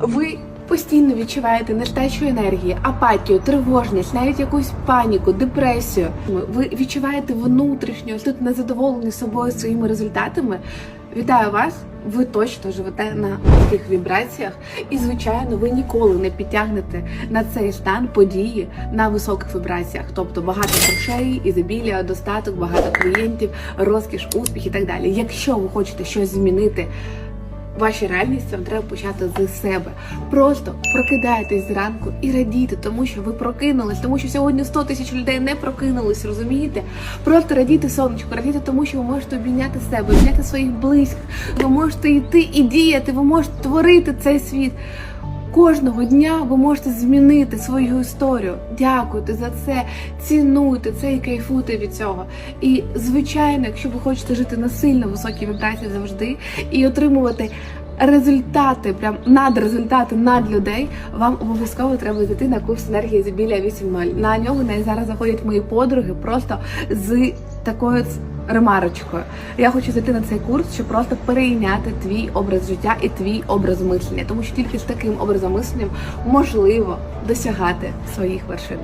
Ви постійно відчуваєте нестачу енергії, апатію, тривожність, навіть якусь паніку, депресію. Ви відчуваєте внутрішню тут незадоволені собою своїми результатами. Вітаю вас! Ви точно живете на таких вібраціях, і звичайно, ви ніколи не підтягнете на цей стан події на високих вібраціях, тобто багато грошей, ізобілія, достаток, багато клієнтів, розкіш, успіх і так далі. Якщо ви хочете щось змінити вашій реальність вам треба почати з себе. Просто прокидайтесь зранку і радійте, тому що ви прокинулись, тому що сьогодні 100 тисяч людей не прокинулись, розумієте? Просто радійте сонечко, радійте тому, що ви можете обійняти себе, обійняти своїх близьких, ви можете йти і діяти, ви можете творити цей світ. Кожного дня ви можете змінити свою історію. Дякуйте за це, цінуйте це і кайфуйте від цього. І звичайно, якщо ви хочете жити на сильно високій вібрації завжди і отримувати результати, прям надрезультати над людей, вам обов'язково треба йти на курс енергії Зібілля 8.0. На нього навіть зараз заходять мої подруги просто з такою ремарочкою. Я хочу зайти на цей курс, щоб просто перейняти твій образ життя і твій образ мислення, тому що тільки з таким образом мислення можливо досягати своїх вершин.